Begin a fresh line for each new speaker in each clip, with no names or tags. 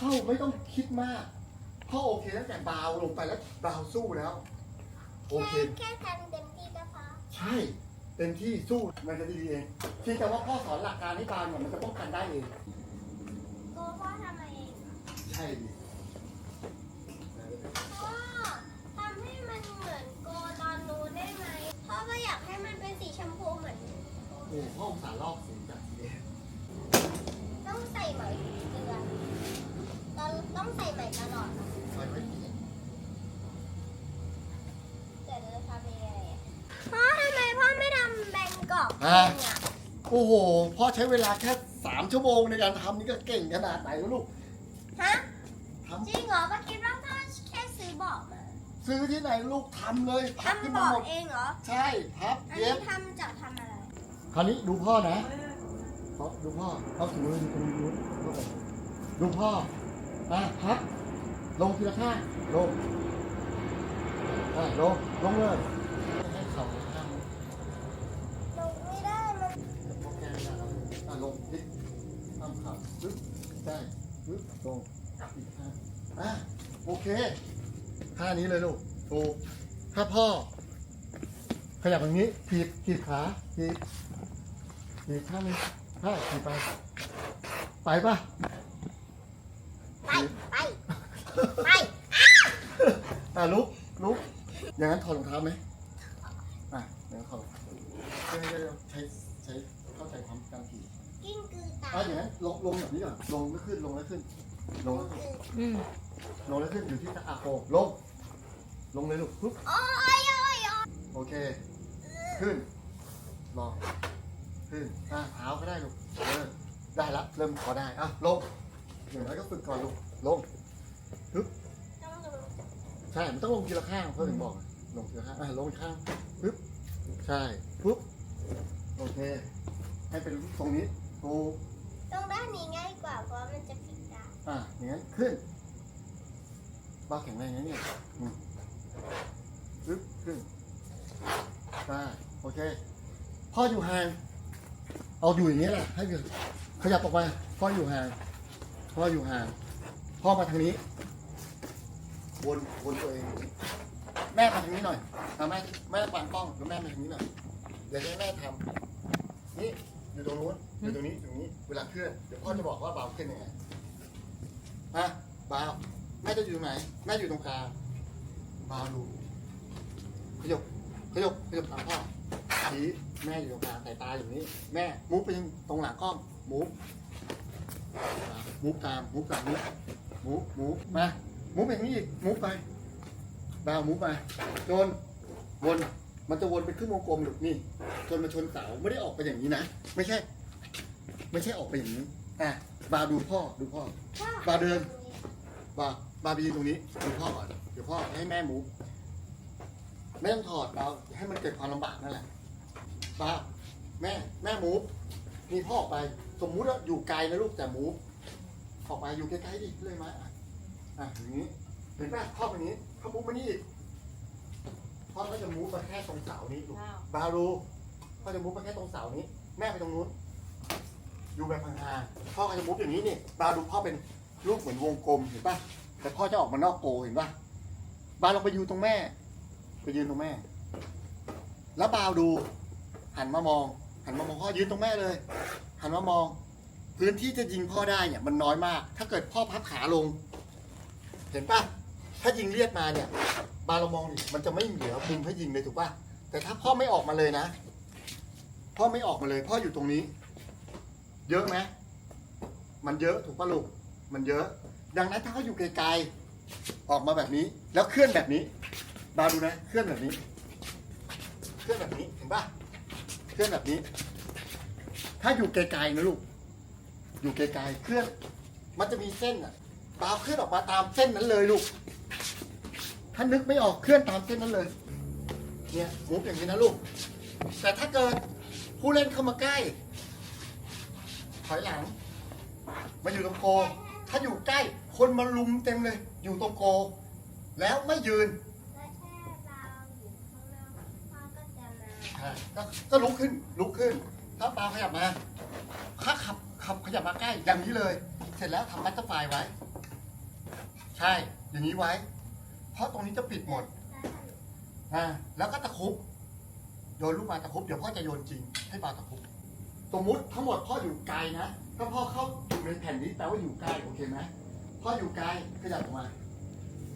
เข้าไม่ต้องคิดมากพ่อโอเคตั้งแต่บาวลงไปแล้วบาวสู้แล้ว โอเค
แค่ทำเต็มที่ก็พอ
ใช่เต็มที่สู้มันจะดีเองเพียงแต่ว่าพ่อสอนหลักการให้บาวเนี่ยมันจะป้องกันได้เอง
โกพ่อทำเอง
ใช่ดิ
พ่อทำให้มันเหมือนโกตอนนู้นได้ไหมพ่อก็อยากให้มันเป็นสีชมพูเหมือน
โอ้พ่ออุตส่าห์ลอกสีจากสีแดง
ต้องใส่ไหมเดือนเราต้องใส่ไหมตลอดเหรอ
ไว้ไว้ที่
แต่เราจะทำยังไงอะพ่อทำไมพ่อไม่ทำแบ งกอกเอง
อะ
อะ
โอ้โหพ่อใช้เวลาแค่สามชั่วโมงในการทำนี่ก็เก่งขนาดไหนแล้วลูก
ฮะ
ทำ
จริงเหรอเมื่อกี้ว่าพ่อแค่ซื้อเบาะมา
ซื้อที่ไหนลูกทำเลยพับขึ้น
ทำ
มาหม
เบาะ
ด
เองเหรอ
ใช่พับ
อัน
เย็
นี้
บ
ทำจากทำอะไร
คราวนี้ดูพ่อนะพ่อดูพ่อเอาถุงมือดูตรงนู้นเข้าไปดูพ่ออะพับลงทีละข้างลงอะลงลงเลยให้เข่าข้าง
ลงไม่ได้มัน
เดี๋ยวพ่อแก้ไม่ได้แล้วอะลงพลิกข้ามเข่าปึ๊บได้ปึ๊บลงอีกข้างอะ โอเคท่านี้เลยลูกถูกถ้าพ่อ ขยับอย่างนี้ถีบถีบขาถีบถีบข้างหนึงใช่ถีบไป ไปปะ
ไปไปไป
อะลุกลุกอย่างนั้นถอดรองเท้าไหมอะอย่างนั้นถอดเดี๋ยวเดี๋ยวเดี๋ยวใช้ใช้เข้าใจความการถีบ
กิ้งกือตา
อะอย่างนั้นลงลงแบบนี้ก่อนลงแล้วขึ้นลงแล้วขึ้นลงแล้ว
กิ้งกือ
อืม
ลงแล้วขึ้นอยู่ที่ตะอาโปลง ลงเลยลูกปุ๊บ
โอ้ยโอ้ยโอ้ย
โอเค ขึ้น ลอง ขึ้นอะเท้าก็ได้ลูกเออได้ละ เริ่มพอได้ อะ ลงอย่างน้อยก็ฝึกก่อนลูก ลง
ต้องดู
ใช่ มันต้องลงทีละข้างเพื่อถึงบอก ลงทีละข้าง อะ ลงอีกข้างปึ๊บ ใช่ ปึ๊บ โอเค ให้เป็นตรงนี้ถูก
ตรงด้านนี้ง่ายกว่าเพราะมันจะพลิกได้
อะอย่างนั้นขึ้น บ้าแข็งแรงนะเนี่ยอืมปึ๊บขึ้นได้โอเค พ่ออยู่ห่าง เอาอยู่อย่างนี้แหละ ให้อยู่ขยับออกมา พ่ออยู่ห่าง พ่ออยู่ห่าง พ่อมาทางนี้ วนวนตัวเอง แม่มาทางนี้หน่อยเอาแม่ แม่ปันกล้องแล้วแม่มาทางนี้หน่อย เดี๋ยวให้แม่ทำนี่อยู่ตรงนู้นอยู่ตรงนี้ ตรงนี้ เวลาเคลื่อน เดี๋ยวพ่อจะบอกว่าเบาขึ้นยังไงอะเบา แม่จะอยู่ตรงไหน แม่อยู่ตรงกลางเบาดูขยบขยบขยบตามพ่อชี้แม่อยู่ตรงกลางสายตาอยู่นี้ แม่มุฟไปตรงหลังกล้องมุฟมุฟตามมุฟตามมุฟมุฟมุฟมามุฟอย่างนี้อีกมุฟไปดาวมุฟไปจนวนมันจะวนเป็นครึ่งวงกลมอยู่นี่จนมาชนเสาไม่ได้ออกไปอย่างนี้นะไม่ใช่ ไม่ใช่ออกไปอย่างนี้อะบาดูพ่อดูพ่อ
พ่อบา
เดินบา บาไปยืนตรงนี้ดูพ่อก่อนเดี๋ยวพ่อให้แม่มูฟไม่ต้องถอดเราให้มันเกิดความลำบากนั่นแหละบาแม่แม่มูฟนี่พ่อออกไป สมมุติว่าอยู่ไกลนะลูกแต่มูฟออกไปอยู่ใกล้ๆดิเลยมาอะอะอย่างนี้เห็นป่ะพ่อแบบนี้พ่อมูฟมานี่อีกพ่อก็จะมูฟมาแค่ตรงเสานี้ลูกบารูพ่อจะมุฟไปแค่ตรงเสานี้ แม่ไปตรงนู้นอยู่แบบห่างๆพ่อก็จะมุฟอย่างนี้นี่บาดูพ่อเป็นรูปเหมือนวงกลมเห็นป่ะ แต่พ่อจะออกมานอกโกเห็นป่ะบาลงไปยืนตรงแม่ ไปยืนตรงแม่ แล้วบาวดู หันมามอง หันมามองพ่อยืนตรงแม่เลย หันมามอง พื้นที่จะยิงพ่อได้เนี่ยมันน้อยมาก ถ้าเกิดพ่อพับขาลง เห็นป่ะถ้ายิงเลียดมาเนี่ย บาเรามองดิมันจะไม่เหลือมุมให้ยิงเลยถูกป่ะแต่ถ้าพ่อไม่ออกมาเลยนะ พ่อไม่ออกมาเลย พ่ออยู่ตรงนี้ เยอะไหมมันเยอะถูกป่ะลูกมันเยอะ ดังนั้นถ้าเขาอยู่ไกลๆออกมาแบบนี้ แล้วเคลื่อนแบบนี้บาดูนะเคลื่อนแบบนี้ เคลื่อนแบบนี้เห็นป่ะเคลื่อนแบบนี้ ถ้าอยู่ไกลๆนะลูก อยู่ไกลๆเคลื่อน มันจะมีเส้นอะบาเคลื่อนออกมาตามเส้นนั้นเลยลูก ถ้านึกไม่ออกเคลื่อนตามเส้นนั้นเลย เนี่ยมุกอย่างนี้นะลูก แต่ถ้าเกิดผู้เล่นเข้ามาใกล้ ถอยหลัง มาอยู่ตรงโก ถ้าอยู่ใกล้คนมาลุมเต็มเลย อยู่ตรงโก แล้วไม่ยืน
แล้วแค่เราอยู่ข้างนอกพ่อก็จะมา
อะก็ก็ลุกขึ้นลุกขึ้น ถ้าปาขยับมาถ้าขับขับขยับมาใกล้อย่างนี้เลย เสร็จแล้วทำบัตเตอร์ไฟลายไว้ ใช่ อย่างนี้ไว้ เพราะตรงนี้จะปิดหมดอ่าแล้วก็ตะครุบโยนลูกมาตะครุบเดี๋ยวพ่อจะโยนจริงให้ปลาตะครุบสมมุติทั้งหมดพ่ออยู่ไกลนะถ้าพ่อเข้า อยู่ในแผ่นนี้แปลว่าอยู่ใกล้โอเคไหมพ่ออยู่ไกลขยับออกมา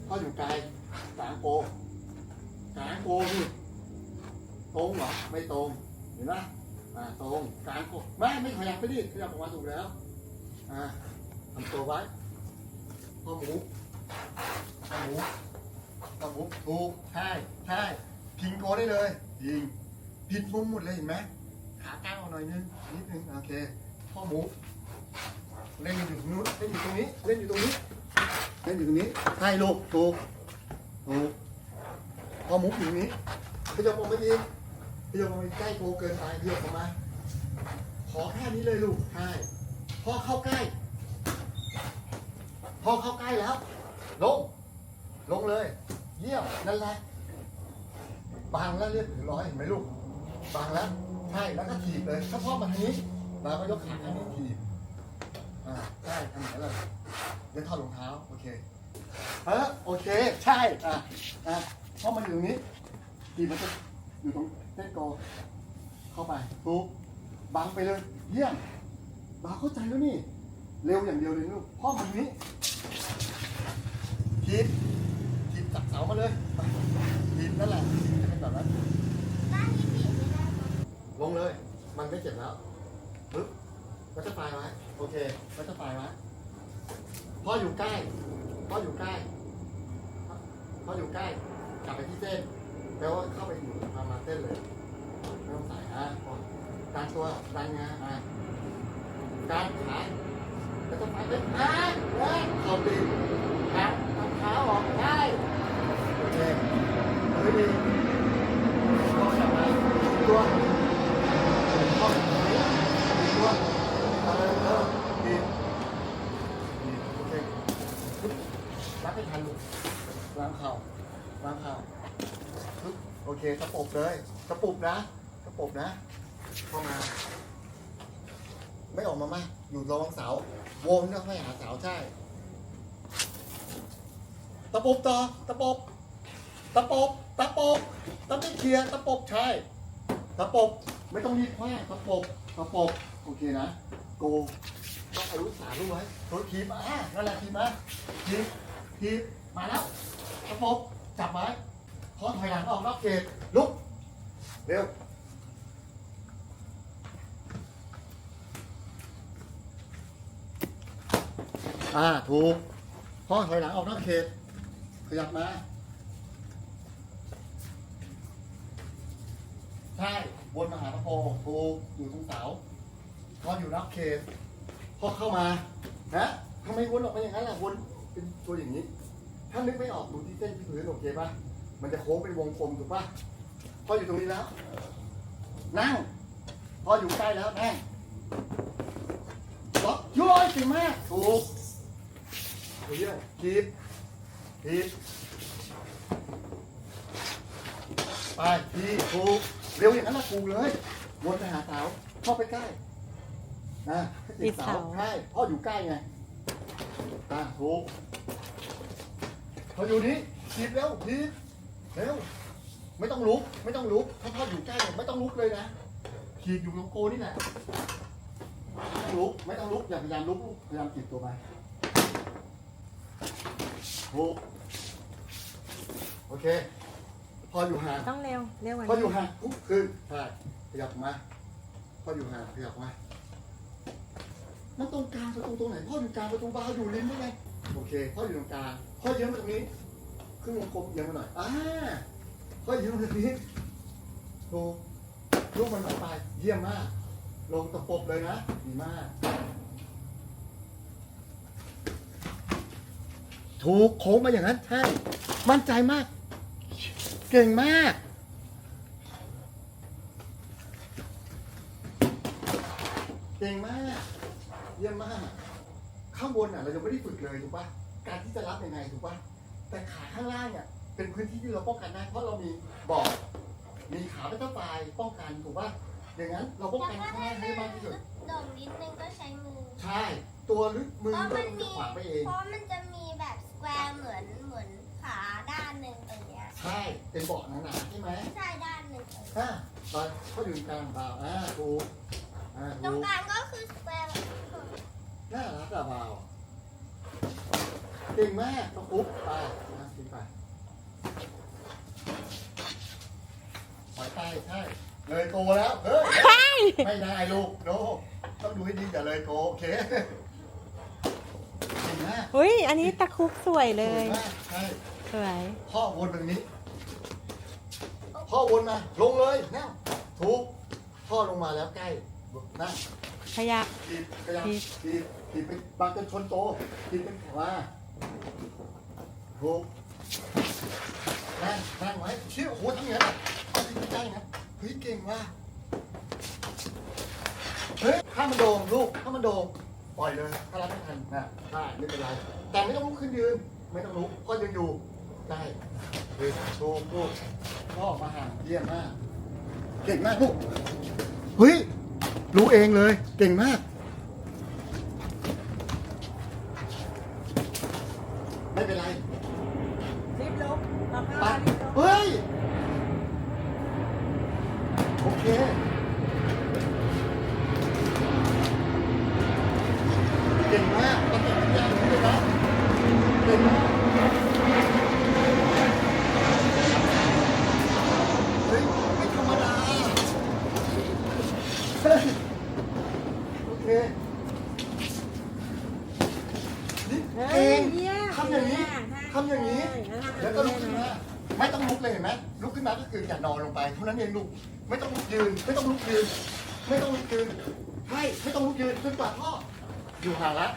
พ่ออยู่ไกลกลางโกกลางโกนี่ตรงเหรอไม่ตรงเห็นไหมอ่าตรงกลางโกไม่ไม่ขยับไปดิขยับออกมาถูกแล้วอ่าทำตัวไว้พ่อหมูพ่อหมูพ่อหมูถูกใช่ใช่พิงโกได้เลยยิงผิดมุมหมดเลยเห็นไหมขาก้าวหน่อยนึงนิดนึงโอเคพ่อหมู เล่นอยู่ตรงนู้นเล่นอยู่ตรงนี้ เล่นอยู่ตรงนี้ เล่นอยู่ตรงนี้ใช่ลูกถูกถูกพ่อหมูอยู่ตรงนี้ขยับออกมาดีขยับออกมาใกล้โกเกินไปขยับออกมา ขอแค่นี้เลยลูกใช่พ่อเข้าใกล้ พอเข้าใกล้แล้ว ลง ลงเลย เยี่ยมนั่นแหละบางแล้วเรียบร้อยเห็นไหมลูกบางแล้วใช่แล้วก็ถีบเลยถ้าพ่อมาทางนี้เราก็ยกขาข้างนี้ถีบ อ่าใช่ทำอย่างนั้นเลยเดี๋ยวถอดรองเท้าโอเคเออโอเค ใช่อะอะเพราะมันอยู่ตรงนี้ถีบมันจะอยู่ตรงเส้นโกเข้าไปปุ๊บบังไปเลยเยี่ยมบางเข้าใจแล้วนี่ เร็วอย่างเดียวเลยลูกพ่อมันนี้ทีบทีบจับเสามาเลยไปทีบนั่นแหละให้เป็นแบบนั้น
ด้านนี้บีบไม่ได้มั้ง
ลงเลย มันไม่เจ็บแล้วปึ๊บก็จะปลายไว้ โอเคก็จะปลายไว้พ่ออยู่ใกล้พ่ออยู่ใกล้พ่ออยู่ใกล้ กลับไปที่เส้นแปลว่าเข้าไปอยู่ประมาณเส้นเลยไม่ต้องใส่อะพอการตัวดันงาอะการขาแล้วก็ไปเป็นอะเฮ้ยเข่าตีขาทำขาออกได้โอเคเฮ้ยดีพ่อกลับมาตัว เข้าไปตรงนี้ตัวเออเออดีดีโอเคปึ๊บรับให้ทันลูกวางเข่าวางเข่าปึ๊บโอ เคตะปบเลยตะปบนะตะปบนะ เข้ามา ไม่ออกมามาอยู่ระวังเสาวนนะไม่หาเสาใช่ตะปบต่อตะปบตะปบตะปบตะไม่เคลียร์ตะปบใช่ตะปบไม่ต้องรีบคว้างตะปบตะปบโอเคนะโกต้องอายุสารู้ไว้ตัวทีมอะนั่นแหละทีมาทีมทีมมาแล้วตะปบจับไว้ พอถอยหลังออกนอกเกตลุก เร็ว อ่า ถูกพอถอยหลังออกนอกเขต ขยับมา ใช่วนมหาพระโพถูกอยู่ตรงเสาพออยู่รับเขต พอเข้ามานะทำไมวนออกมาอย่างนั้นล่ะวนเป็นตัวอย่างนี้ ถ้านึกไม่ออกดูที่เส้นที่พื้นโอเคปะ มันจะโค้งเป็นวงกลมถูกปะพออยู่ตรงนี้แล้ว นั่ง พออยู่ใกล้แล้วนั่งล็อกย้อยสิมากถูกถูกเยอะคีบคีบไปทีถูกเร็วอย่างนั้นละถูกเลยวนไปหาเสาเข้าไปใกล้นะให้ติดเสา
ติดเสา
ใช่พ่ออยู่ใกล้ไงอ่าถูกพออยู่นี้ทีบเร็วทีบ เร็วไม่ต้องลุก ไม่ต้องลุก ถ้าพ่ออยู่ใกล้เนี่ยไม่ต้องลุกเลยนะขีดอยู่ตรงโกนี่แหละไม่ต้องลุก ไม่ต้องลุกอย่าพยายามลุกลูกพยายามจีบตัวไปถูกโอเค พออยู่ห่าง
ต้องเร็ว เร็วกว่า
พอ
นี้
อยู่ห่างปุ๊บขึ้นใช่ขยับมา พออยู่ห่างขยับมา มันตรงกลางประตูตรงไหน พ่ออยู่กลางประตูบาร์อยู่ริมได้ไงโอเค พ่ออยู่ตรงกลาง พ่อเยื้องมาตรงนี้ ครึ่งวงกลมเยื้องมาหน่อยอ่าพ่อเยื้องตรงนี้ถูกลูกมันไป เยี่ยมมาก ลงตะปบเลยนะ ดีมาก ถูกโค้งมาอย่างนั้น ใช่ มั่นใจมาก เก่งมากเก่งมาก เยี่ยมมาก ข้างบนอะ เรายังไม่ได้ฝึกเลยถูกปะการที่จะรับยังไงถูกปะ แต่ขาข้างล่างเนี่ยเป็นพื้นที่ที่เราป้องกันได้เพราะเรามีบอกมีขาเป็นต้นปลายป้องกันถูกปะอย่างนั้นเราป้อง
แล้ว
กัน
ก็
ข้าง
ถ้า
ล่างให้
แม่
ได้มากที่สุด
โด่งนิดนึงก็ใช้มือ
ใช่ ตัวลึกมือ
เพราะ
ก็
มัน
จะ
มี
ขวางไปเอง
เพราะมันจะมีแบบสแควร์เหมือนเหมือนขาด้านหนึ่งตรงเนี้ย
ใช่เป็นเบาะหนาๆใช่ไหม
ใช่ด้านหนึ่งตรงนี้
อะตอนเขาอยู่กลางเบาอ่าถูกอ่า
ตร
ถู
ง
ก
กลางก็คือสแควร์
น่ารักอะเบา เก่งมากต้องปุ๊บไปนะสิไปปล่อยไปใช่ เลยโกแล้ว เฮ้ย ไม่ได้ลูกโนต้องดูให้ดีอย่าเลยโกโอเคเก่งมาก
อุ้ยอันนี้ตะคุบสวยเล
สวย
ย
มากใช่
สวย
พ่อวนแบบนี้ พ่อวนมา ลงเลยนะถูก พ่อลงมาแล้วใกล้นะ
ขยับ
ทีบขยับ
ทีบ
ทีบทีบเป็นบางจนชนโตทีบเป็นขวา ถูกนั่งนั่งไว้เชี่ยวโหทั้งนี้นเอาที่ใกล้นะเฮ้ยเก่งว่ะเฮ้ยถ้ามันโดงลูกถ้ามันโดงปล่อยเลยถ้ารับไม่ทันนะได้ไม่เป็นไรแต่ไม่ต้องลุกขึ้นยืนไม่ต้องลุกพ่อยังอยู่ได้เฮ้ยถูกลูกพ่อมาห่างเยี่ยมมาก เก่งมากลูกเฮ้ยรู้เองเลยเก่งมาก ไม่เป็นไร
รี บลุกแล้ว
ไปเฮ้ย โอเค เก่งมากต้องเก่งทุกอย่างเลยนะเก่งมาก เฮ้ย ไม่ธรรมดา เฮ้ย โอเค นี่
เฮ้
เอย ง
เยี่ยม
ทำ อย่างนี้ทำอย่างนี้
เออ
แล้วก็ลุกขึ้นมาไม่ต้องลุกเลยเห็นไหมลุกขึ้นมาก็คืออย่านอนลงไปเท่านั้นเองลูกไม่ต้องลุกยืน ไม่ต้องลุกยืน ไม่ต้องลุกยืนใช่ไม่ต้องลุกยืนจนกว่าพ่ออยู่ห่างละ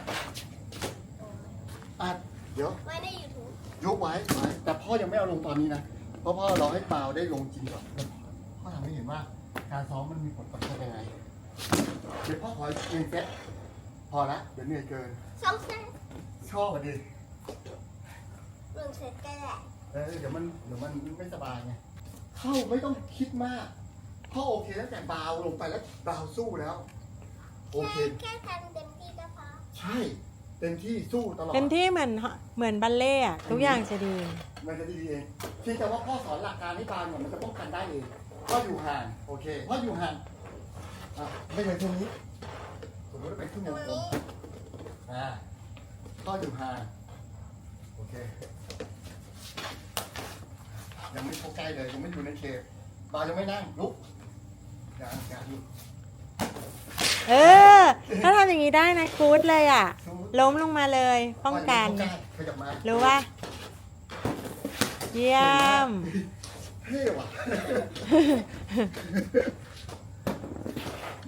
อะเดี๋ยว
ไว้ใน YouTube
ยกไว้ไว้แต่พ่อยังไม่เอาลงตอนนี้นะเพราะพ่อรอให้เปล่าได้ลงจริงก่อนพ่อทำให้เห็นว่าการซ้อมมันมีผลกระทบยังไงเดี๋ยวพ่อขอหนึ่งเซตพอละเดี๋ยวเหนื่อยเกิน
สองเซต
ชอบอะดิ
หนึ่งเซตก็แหละ
เออเดี๋ยวมันเดี๋ยวมันไม่สบายไงเข้าไม่ต้องคิดมากพ่อโอเคตั้งแต่บาวลงไปแล้วบาวสู้แล้ว โอเค
แค่แค่ทำเต็มที่ก็พอ
ใช่ เต็มที่สู้ตลอด
เต็มที่เหมือนเหมือนบัลเล่ต์อะทุกอย่างจะดี
มันจะดีเองเพียงแต่ว่าพ่อสอนหลักการให้บาวเนี่ยมันจะป้องกันได้เองพ่ออยู่ห่าง โอเคพ่ออยู่ห่างอะไม่เหมือนตรงนี้สมมติว่าเป็นขึ้น
ต
อ
ร
ย่าง
ง
ตรง
นี้
อ่าพ่ออยู่ห่าง โอเค ยังไม่เข้าใกล้เลยยังไม่อยู่ในเขตบาวยังไม่นั่งลุกยังยังลุก
เออ ถ้าทำอย่างนี้ได้นะกู๊ดเลยอะ ล้มลงมาเลยป้องกัน
ขยับมา
รู้ว่าเยี่ยม
เท่ว่ะ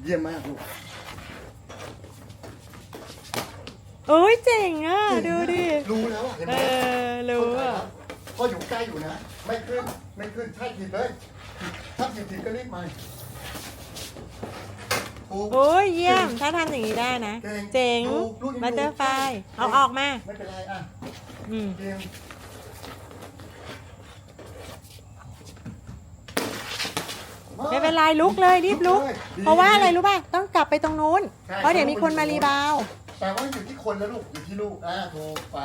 เยี่ยมมากลูก
โอ้ยเจ๋งอะ ดูดิ
รู้แล้วอะเห็นไห
เอ
ม
อ รู้อะ
พออยู่ใกล้อยู่นะ ไม่ขึ้นไม่ขึ้นใช่ผิดเลยถ้าผิดผิดก็รีบมาโอ้
โอ้ยเยี่ยม ถ้าทำอย่างนี้ได้นะ
เก่ง
เจ๋ง
ลูกลูกยัง
บัตเตอร์ไฟ
ลูก
เอาออกมา
ไม่เป็นไรอะ
อืม
เก่ง
ไม่เป็นไรลุกเลยรีบลุกเพราะว่าอะไรรู้ป่ะ ต้องกลับไปตรงนู้นเพราะเดี๋ยวมีคนมารีบาวด์
แต่ว่าอยู่ที่คนแล้วลูกอยู่ที่ลูกอ่าถูกไป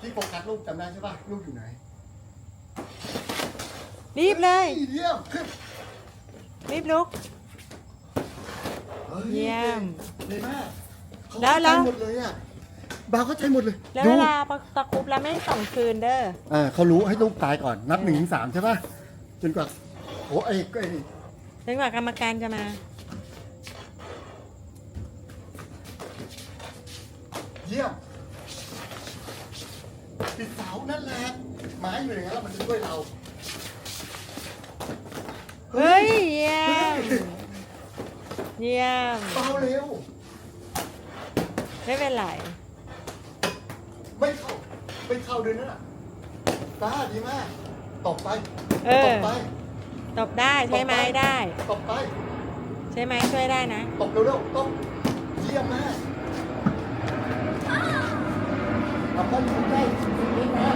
ที่โฟกัสลูกจำได้ใช่ป่ะลูกอยู่ไหน
รีบเลย
เยี่ยมขึ้น
รีบลุก
ฮ้
เยี่ยม
ดีมากเขา
แล้วแล้ว
เข้าใจหมดเลยอะบาวเข้าใจหมดเลย
แล้วเวลาตะครุบแล้วไม่ส่งคืนเด้อ
อ่าเขารู้ให้ลูกตายก่อนนับหนึ่งถึงสามใช่ป่ะจนกว่าโอ้ไอ้ไอ้
จนกว่ากรรมการจะมา
เยี่ยมปิดเสานั่นแหละ ไม้อยู่อย่างนั้นแล้วมันจะช่วยเรา
เฮ้ยเยี่ยมเยี่ยม
เบาเร็ว
ไม่เป็นไร
ไม่เข้า ไม่เข้าด้วยนั่นน่ะตาดีมากตบไป
เอ
ต
อ
บไป
ตบได้ใช้ไม้ได้
ตบไป
ใช้ไม้ช่วยได้นะ
ตบเร็วๆตบเยี่ยมมากเอาพ่ออยู่ใกล้นิดนะ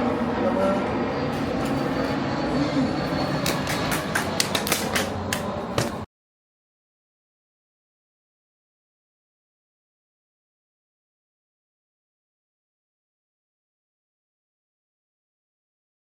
ระเบิด Thank you.